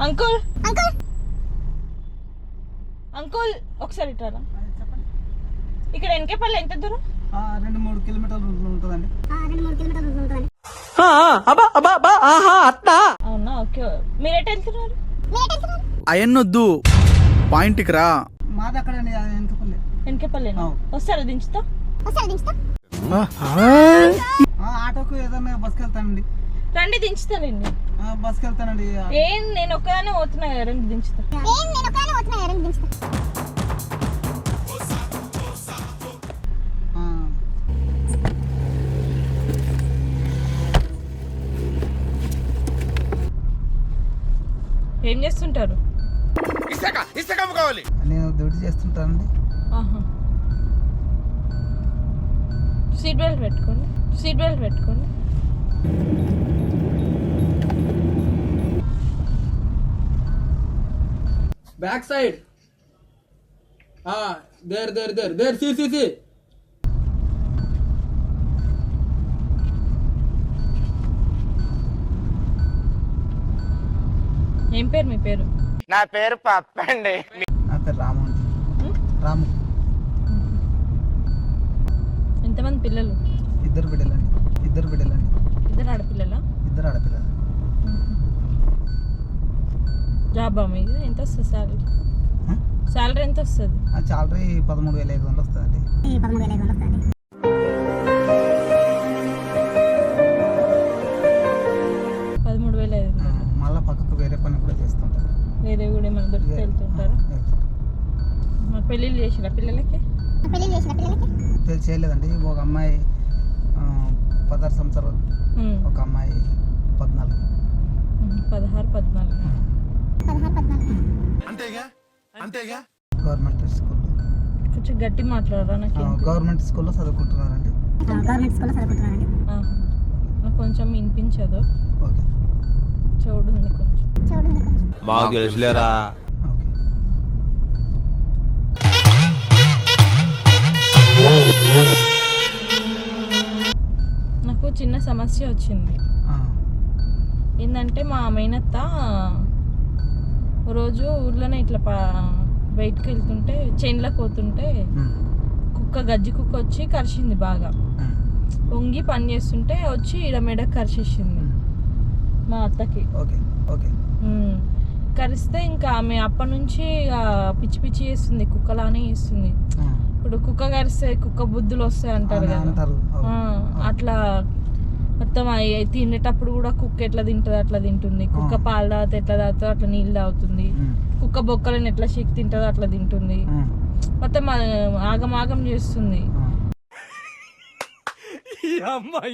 Uncle uncle uncle ఒకసారి చెప్పండి. ఇక్కడ వెనకేపల్లి ఎంత దూరం? ఆ, రెండు మూడు కిలోమీటర్లు ఉంటుందండి. అవునా? ఓకే. మీరు ఎటు వెళ్తున్నారు? అయన్నొద్దు. పాయింట్కి రా. మాది అక్కడ వెనకపల్లి వెనకేపల్లి అవు. వస్తారా దించుతా? ఆ, ఆటోకు ఏదైనా బస్కి వెళ్తానండి రండి దించుతానండి. ఆ, బస్కి వెళ్తానండి ఏం నేను ఒక్కదానే పోతున్నా రండి దించుతా. ఆ. ఏం చేస్తుంటారు? నేను డ్యూటీ చేస్తుంటానండి. ఆహా. సీట్ బెల్ట్ పెట్టుకోండి సీట్ బెల్ట్ పెట్టుకోండి. Back side. There there there there C C C. ఏం పేరు మీ పేరు? నా పేరు పప్పండి నా పేరు రాము అండి? రాము. ఎంతమంది పిల్లలు? ఇద్దరు బిడ్డలండి. ఇద్దరు బిడ్డలండి. ఇద్దరు ఆడపిల్లలా? ఇద్దరు ఆడపిల్లలు. జాబా మీది? ఎంత వస్తుంది శాలరీ? శాలరీ ఎంత వస్తుంది? ఆ శాలరీ పదమూడు వేల ఐదు వందలు వస్తుందండి. పదమూడు వేల ఐదు ఆ, వందలు మళ్ళా పక్కకు వేరే పని కూడా చేస్తుంటాను వేరే కూడా ఏమైనా దొరికితే వెళ్తుంటారా? మా పెళ్ళిళ్ళు చేసిరా పిల్లలకి? పెళ్ళి చేయలేదండి. ఒక అమ్మాయి పదహారు సంవత్సరాలు. ఒక అమ్మాయి పద్నాలుగు. పదహారు పద్నాలుగు. Government school. కొంచెం గట్టి మాట్లాడరా నాకు గవర్నమెంట్ స్కూల్లో చదువుకుంటున్నారండి. ఆహా. నాకు కొంచెం వినిపించదు. ఓకే. చెవుడు ఉంది కొంచెం. మాకు తెలుసులేరా నాకు చిన్న సమస్య వచ్చింది. ఆ, ఏంటంటే మా మేనత్త రోజు ఊర్లోనే ఇట్లా బయటకు వెళ్తుంటే చైన్లకు పోతుంటే కుక్క గజ్జి కుక్క వచ్చి కరిచింది బాగా. వంగి పని చేస్తుంటే వచ్చి ఈడ మెడ కరిచేసింది. మా అత్తకి. Okay okay. ఉమ్. కరిస్తే ఇంకా ఆమె అప్పటి నుంచి పిచ్చి పిచ్చి చేస్తుంది కుక్కలానే చేస్తుంది. ఆ, ఇప్పుడు కుక్క కరిస్తే కుక్క బుద్ధులు వస్తాయి అంటారు. కదా అట్లా మొత్తం అయి- తినేటప్పుడు కూడా కుక్క ఎట్లా తింటుంది అట్లా తింటుంది. కుక్క. పాలు తాగితే ఎట్లా తాగుతుందో అట్లా నీళ్ళు తాగుతుంది. కుక్క బొక్కలను ఎట్లా షేక్ తింటుందో అట్లా తింటుంది. మొత్తం ఆ, ఆగం ఆగం చేస్తుంది.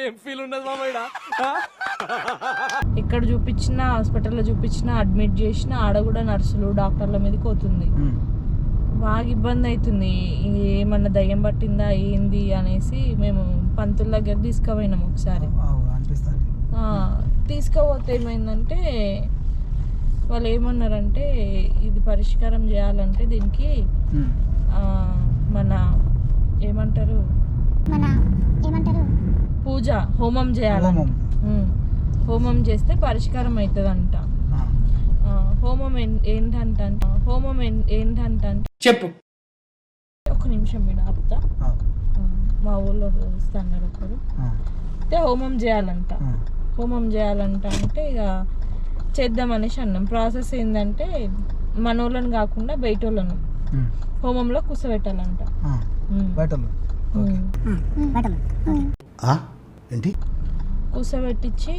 ఏం ఫీల్ ఎక్కడ చూపించినా హాస్పిటల్లో చూపించినా అడ్మిట్ చేసినా ఆడ కూడా నర్సులు డాక్టర్ల మీదకి పోతుంది. బాగా ఇబ్బంది అవుతుంది ఏమన్నా దయ్యం పట్టిందా ఏంది అనేసి మేము పంతుల దగ్గర తీసుకుపోయినాం ఒకసారి. తీసుకుపోతే ఏమైందంటే వాళ్ళు ఏమన్నారంటే ఇది పరిష్కారం చేయాలంటే దీనికి మన ఏమంటారు? పూజ హోమం చేయాలంట హోమం. చేస్తే పరిష్కారం అవుతుందంట. హోమం ఏం- ఏంటంటే హోమం ఏం- ఏంటంటే చెప్పు. ఒక నిమిషం మీద ఆపుతా. మా ఊళ్ళో వస్తున్నారు ఒకరు. అయితే హోమం చేయాలంట. హోమం చేయాలంట అంటే ఇక చేద్దామనేసి అన్నాం. ప్రాసెస్ ఏంటంటే మన వాళ్ళని కాకుండా బయట వాళ్ళను హోమంలో కూర్చోబెట్టాలంట. ఏంటి? కూర్చోబెట్టించి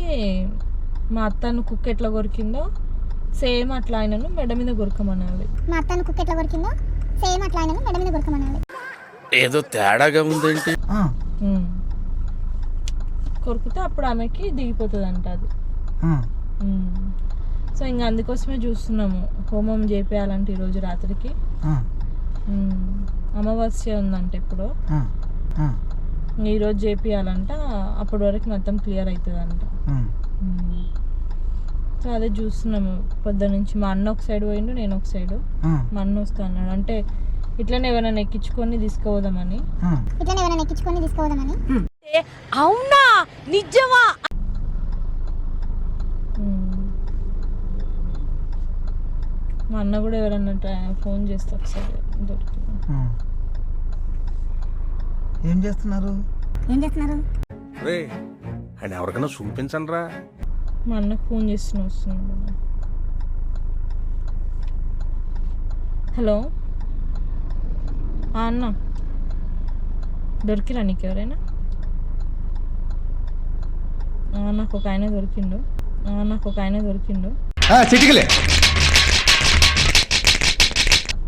మా అత్తను కుక్క ఎట్లా కొరికిందో సేమ్ అట్లా ఆయనను మెడ మీద కొరకమనాలి. మా అత్తను కుక్క ఎట్లా కొరికిందో? సేమ్ అట్లా ఆయన మెడ మీద కొరకమనాలి. ఏదో తేడాగా ఉందేంటి. కొరికితే అప్పుడు ఆమెకి దిగిపోతుంది అంట అది. సో ఇంకా అందుకోసమే చూస్తున్నాము. హోమం చేపేయాలంటే ఈరోజు రాత్రికి. అమావాస్య ఉందంట ఇప్పుడు ఆ, ఆ, ఈరోజు చేపియాలంట. అప్పటి వరకు మొత్తం క్లియర్ అవుతుందంట. ఉమ్. సో అదే చూస్తున్నాము. పొద్దు నుంచి మా అన్న ఒక సైడ్ పోయిండు నేను ఒక సైడు. మా అన్న వస్తా అన్నాడు. అంటే ఇట్లనే ఎవరైనా ఎక్కించుకొని తీసుకుపోదామని. ఇట్లనే ఎవరైనా ఎక్కించుకొని అవునా? నిజమా? మా అన్న కూడా ఎవరన్నా ట్రై- ఫోన్ చేస్తే ఒకసారి. ఏం చేస్తున్నారు? ఏం చేస్తున్నారు? ఎవరికైనా చూపించండి రా మా అన్నకు ఫోన్ చేస్తున్నా వస్తున్నాడు హలో? అన్న. దొరికిరా నీకు ఎవరైనా? నాకు ఒక ఆయన దొరికిండు. నాకు ఒక ఆయన దొరికిండు. చిటికలే.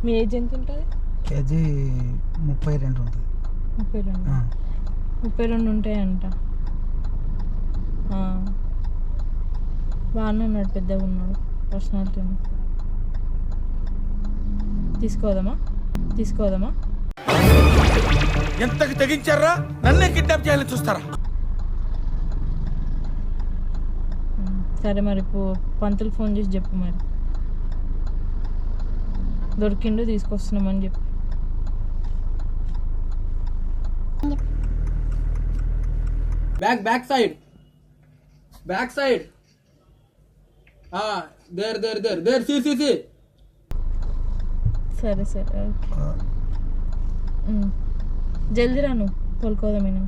మీ ఏజ్ ఎంత ఉంటుంది? కేజీ ముప్పై రెండు ఉంటుంది. ముప్పై రెండు. ముప్పై రెండు ఉంటాయంట. బాగానే ఉన్నాడు పెద్దగా ఉన్నాడు. పర్సనాలిటీ ఉంది. తీసుకోదామా? తీసుకోదామా? ఎంతకి తెగించారా? నన్నే కిడ్నాప్ చేయాలని చూస్తారా? సరే మరి ఇప్పుడు పంతులు ఫోన్ చేసి చెప్పు మరి. దొరికిండు తీసుకొస్తున్నామని చెప్పు. Back back side back side there there there there C C C. సరే సరే. జల్దీ రాను తోలుకోదామేనా?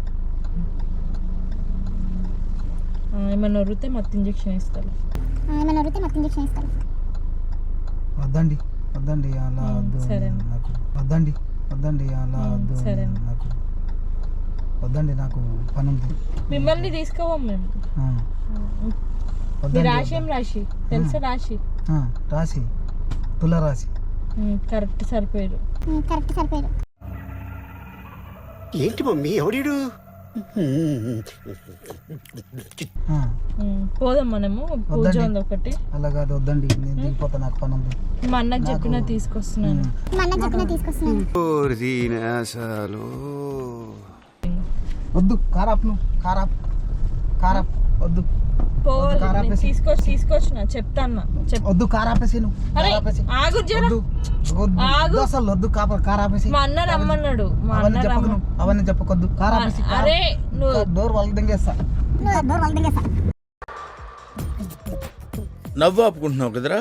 ఏమన్నా వరితే మత్తు ఇంజెక్షన్ ఇస్తారు ఏమైనా వరితే మొత్తం ఇంజక్షన్ ఇస్తారు వద్దండి వద్దండి అలా వద్దు సరే. నాకు వద్దండి వద్దండి అలా వద్దు సరే. నాకు వద్దండి నాకు పని ఉంది మిమ్మల్ని తీసుకోవం మేము. మీ రాశి ఏం రాశి? తెలుసా రాశి? రాశి. తుల రాశి. కరెక్ట్ సరిపోయారు. కరెక్ట్ సరిపోయారు. ఏంటి మమ్మీ ఉమ్, పోదాం మనము. పూజ. ఉంది ఒకటి. అలా కాదు వద్దండి. నేను దిగిపోతా నాకు పని ఉంది. మా అన్నకి చెప్పిన తీసుకొస్తున్నాను. మా అన్నకి చెప్పిన తీసుకొస్తున్నాను. వద్దు కారాప్ నువ్వు కారాప్. కారాప్ వద్దు. పోవాలి కారు నేను ఆపేసి. తీసుకొచ్చి తీసుకొచ్చిన చెప్తాను చెప్. వద్దు కారాపేసి నువ్వు ఆగు ఆగు. అసలు వద్దు కాప కారాపేసి మా అన్న రమ్మన్నాడు. మా అవన్నీ అన్న చెప్పకు అవన్నీ చెప్పకొద్దు. కారాపేసి అరే నువ్వు డోర్ దింగేస్తా వాళ్ళు దిగేస్తా నవ్వు ఆపుకుంటున్నావు కదరా?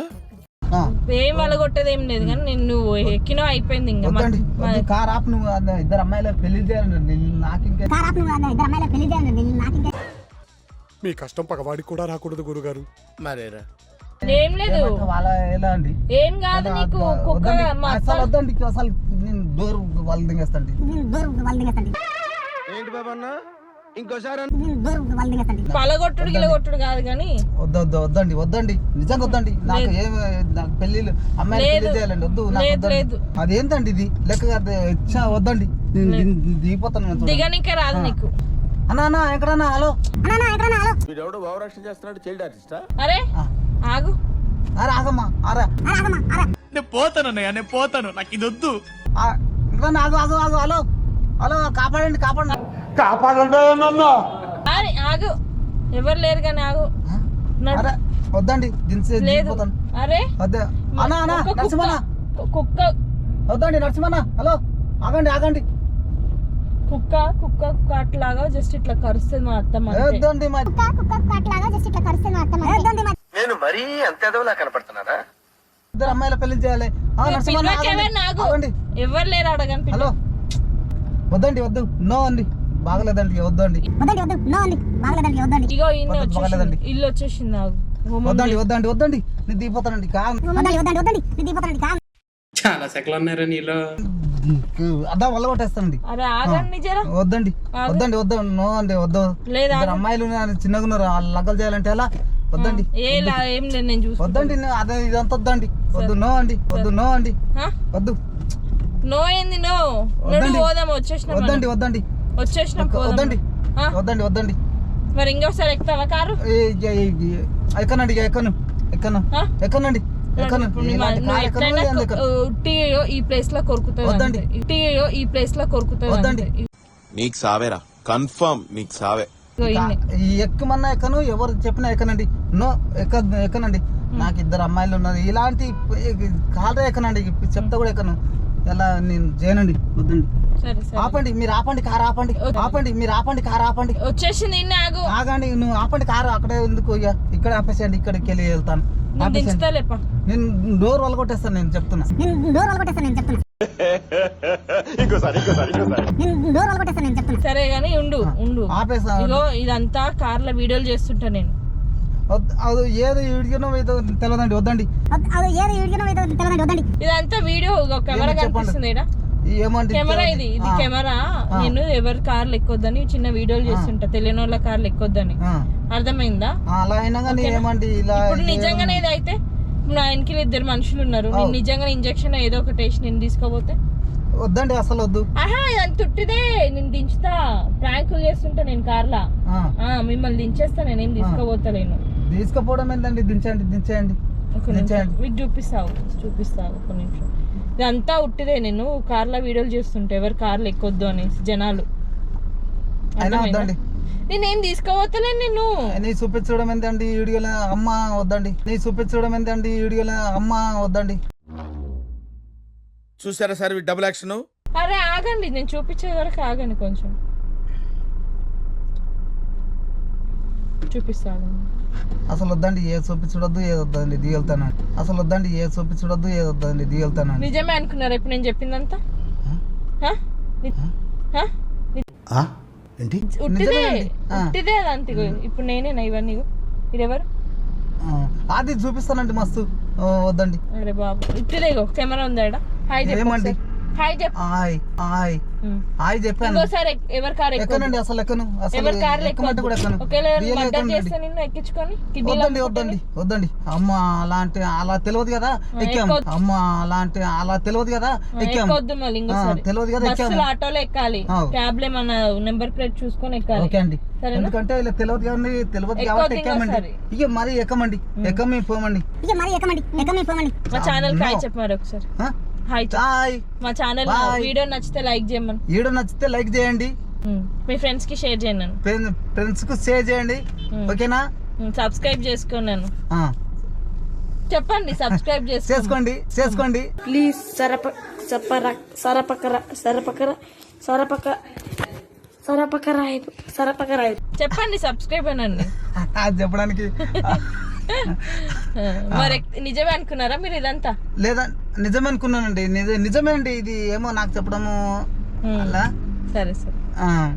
ఏం వలగొట్టేది ఏం లేదు కానీ నేను నువ్వు ఎక్కినా అయిపోయింది ఇంకా కార్ ఆపు నువ్వు. ఇద్దరు అమ్మాయిలకు పెళ్ళి చేయాలండి. నేను నాకు ఇంకే కార్ ఆపు నువ్వు. ఇద్దరు అమ్మాయిల పెళ్ళి నేను నాకు ఇంకా మీ కష్టం పగవాడికి కూడా రాకూడదు గురుగారు. మరేరా? ఏం లేదు? వాళ్ళ ఎలా అండి? ఏం కాదు నీకు కుక్క అసలు వద్దండి అసలు నేను డోర్ వాళ్ళకి దింగేస్తాండి నేను డోర్ వాళ్ళు దిగేస్తాండి ఏంటి ఇంకోసారి దిగేస్తాండి పలగొట్టుడు గిలగొట్టుడు కాదు కానీ వద్దు వద్దు వద్దండి వద్దండి. నిజంగా వద్దండి. నాకు ఏం నాకు పెళ్ళిళ్ళు అమ్మాయిలు పెళ్ళి లేదు. చేయాలండి వద్దు నాకు. అదేంటండి ఇది? లెక్క వద్దండి. దిగిపోతాను. దిగనికే రాదు నీకు. అన్నా అన్నా ఎక్కడన్నా హలో. అన్నా ఎక్కడన్నా హలో. వీడెవడో భావరక్షణ చేస్తున్నాడు చైల్డ్ ఆర్టిస్టా అరే ఆ, ఆగు. అరే ఆగమ్మా అరే అరే ఆగమ్మా అరే నేను పోతాను అన్నయ్య నేను పోతాను. నాకు ఇది వద్దు. ఆ, ఎక్కడన్నా ఆగు ఆగు ఆగు హలో. హలో కాపాడండి కాపాడండి. అరే ఆగు. ఎవరు లేరు కానీ ఆగు. అరే వద్దండి దించే లేదు. దిగిపోతాను అరే వద్దే అన్నా అన్నా కుక్క, నరసింహన్న. కుక్క కుక్క. వద్దండి నరసింహన్న హలో. ఆగండి ఆగండి. కుక్క కుక్క కుక్క అట్లాగా జస్ట్ ఇట్లా కరుస్తుంది మా అత్తమ్మ మరి. కుక్క కుక్క అట్లాగా జస్ట్ ఇట్లా కరుస్తుంది మా అత్తమ్మ నేను మరీ అంత ఎదవలా కనపడుతున్నారా ఇద్దరు అమ్మాయిల పెళ్ళి చేయాలి. ఆ, నరసింహన్న ఆగండి. ఎవరు లేరు అడగని హలో. వద్దండి వద్దు. నో అండి. బాగలేదండి వద్దండి. వద్దండి వద్దు. నో అండి. బాగలేదండి వద్దండి. ఇగో ఇన్ని వద్దు, వచ్చేసింది. ఇల్లు వచ్చేసింది నాకు. వద్దండి వద్దండి వద్దండి. నేను దిగిపోతానండి కా వద్దండి వద్దండి వద్దండి. నేను దిగిపోతానండి కా చాలా సెకలు ఉన్నారా నీలో అద్దా వల్ల కొట్టేస్తానండి. అరే ఆగండి జర వద్దండి. వద్దండి వద్దు నో అండి వద్దు. లేదా అమ్మాయిలు ఉన్నారు, చిన్నగా ఉన్నారు వాళ్ళు లగ్గలు చేయాలంటే ఎలా? వద్దండి. ఏ లా- ఏం లేదు నేను చూసు వద్దండి అదే ఇదంతా వద్దండి. వద్దు నో అండి వద్దు నో అండి. వద్దు. నో ఏంది నో? నడు వద్దండి. పోదాం వచ్చేసిన వద్దండి వద్దండి. వచ్చేసిన వద్దండి. వద్దండి వద్దండి. మరి ఇంకోసారి ఎక్కుతావా కారు? ఎక్కనండి ఇక ఎక్కను. ఎక్కను? ఎక్కనండి. ఉట్టియో ఈ ప్లేస్లో. ఉట్టియో ఈ ప్లేస్లో. నీకు సావేరా. కన్ఫర్మ్ నీకు సావే. ఎక్కమన్నా ఎక్కను ఎవరు చెప్పినా ఎక్కనండి. నో ఎక్క ఎక్కనండి. నాకు ఇద్దరు అమ్మాయిలు ఉన్నారు. ఇలాంటి కాలరే ఎక్కనండి. చెప్తా కూడా ఎక్కను. ఎలా నేను చేయనండి వద్దండి. సరే సరే. ఆపండి మీరు ఆపండి కారు ఆపండి. ఆపండి మీరు ఆపండి కారు ఆపండి. వచ్చేసింది ఇన్ని ఆగు. ఆగండి నువ్వు ఆపండి కారు అక్కడే ఎందుకు ఇక ఇక్కడ ఆపేసేయండి ఇక్కడికి వెళ్ళి వెళ్తాను. నేను డోర్ వలగొట్టేస్తాను నేను చెప్తున్నా. నేను డోర్ వలగొట్టేస్తాను నేను చెప్తున్నా. నేను డోర్ వలగొట్టేస్తాను నేను చెప్తున్నా. సరే గానీ ఉండు ఉండు. ఆపేసా. ఇగో ఇదంతా కార్ల వీడియోలు చేస్తుంటా నేను. అది ఏది తెలియదండి వద్దండి. వద్ద- అది ఏది ఇడిగిన తెలియదండి వద్దండి. ఇదంతా వీడియో కెమెరా. కనిపిస్తుంది కెమెరా ఇది ఇది కెమెరా. నేను ఎవరి కార్లు ఎక్కొద్దని చిన్న వీడియోలు చేస్తుంటా. తెలియని వాళ్ళ కార్లు ఎక్కొద్దని. అర్థమైందా? ఆ, అలా అయినా కానీ ఓకేనా? ఏమంటే ఇలా ఇప్పుడు నిజంగానే ఇది అయితే నా ఇద్దరు మనుషులు ఉన్నారు. నేను. నిజంగా ఇంజక్షన్ ఏదో ఒకటి వేసి నేను తీసుకోపోతే? వద్దండి అసలు వద్దు. ఆహా తుట్టిదే. నేను దించుతా. ప్రాంకులు చేస్తుంటా నేను కార్లా. మిమ్మల్ని దించేస్తా నేనేం తీసుకోబోతలేను. తీసుకుపోవడం ఏంటండి దించండి దించేయండి. ఒక నిమిషం. దించేయండి. మీకు చూపిస్తావు చూపిస్తావు ఒక నిమిషం. ఇదంతా ఉట్టిదే. నేను కార్లో వీడియోలు చేస్తుంటా ఎవరు కార్లు ఎక్కొద్దు అనేసి జనాలు. అయినా అర్థమైందా? వద్దండి. నేనేం తీసుకోబోతలేను నేను నీ చూపించడం ఏంటండి ఈ వీడియోలో అమ్మ వద్దండి. నీ చూపించడం ఏంటండి ఈ వీడియోలో అమ్మ వద్దండి. చూసారా సార్ డబుల్ యాక్షన్ అరే ఆగండి. నేను చూపించే వరకు ఆగండి కొంచెం. చూపిస్తాను. అసలు వద్దండి ఏ చూపించడొద్దు ఏ వద్దండి దిగలుతానండి అసలు వద్దండి ఏ చూపించడొద్దు ఏ వద్దండి దిగలుతానండి నిజమే అనుకున్నారా ఇప్పుడు నేను చెప్పిందంతా? ఏంటి? ఉట్టిదే. ఉట్టిదే అదంతే ఇప్పుడు నేనేనా ఇవన్నీ. ఇదెవరు? అది చూపిస్తానండి మస్తు. వద్దండి. అరే బాబు ఉట్టిదే ఇగో కెమెరా ఉందా? హాయ్ చెప్పు ఏమండి? ఒకసారి. హాయ్ చెప్పు ఆయ్ ఉమ్. ఆయ్ చెప్పాను ఇంకోసారి ఎక్- ఎవరి కార్ ఎక్కనండి అసలు ఎక్కను? అసలు ఎవరి ఎక్కమంటే కూడా ఎక్కను. ఒకవేళ మర్డర్. చేస్తే నిన్ను ఎక్కించుకొని వద్దండి. వద్దండి వద్దండి. అమ్మ అలాంటి అలా తెలియదు కదా ఎక్కాం. అమ్మ అలాంటి అలా తెలియదు కదా ఎక్కాం ఎక్కొద్దు మళ్ళీ ఇంకోసారి. తెలియదు కదా ఎక్కాము. బస్సులో ఆటోలో ఎక్కాలి. క్యాబ్లో మన నెంబర్ ప్లేట్ చూసుకొని ఎక్కాలి. ఓకే అండి? ఎందుకంటే ఇలా తెలియదు కానీ తెలియదు కాబట్టి ఎక్కామండి. ఇక మరి ఎక్కమండి. ఎక్కమి పోమండి. ఇక మరి ఎక్కమండి. ఎక్కమే పోమండి. మా ఛానల్ హాయ్ No. చెప్పు మరి ఒకసారి? హాయ్ మా ఛానల్ Bye. వీడియో నచ్చితే లైక్ చేయమని. వీడియో నచ్చితే లైక్ చేయండి. ఉమ్. మీ ఫ్రెండ్స్కి షేర్ చేయండి ఫ్రెండ్స్కు షేర్ చేయండి. Hmm. ఓకేనా సబ్స్క్రైబ్ చేసుకోండి ఆ, చెప్పండి సబ్స్క్రైబ్ చేసుకోండి చేసుకోండి చేసుకోండి. ప్లీజ్ సరప సపర సరపకర సరపకర సరపక సరపకర సరపకర చెప్పండి సబ్స్క్రైబ్ అనండి. అది చెప్పడానికి. మరి నిజమే అనుకున్నారా మీరు ఇదంతా? లేదా నిజమే అనుకున్నానండి. నిజ నిజమేనండి. ఇది ఏమో నాకు చెప్పడము. అలా. సరే సరే. ఆ,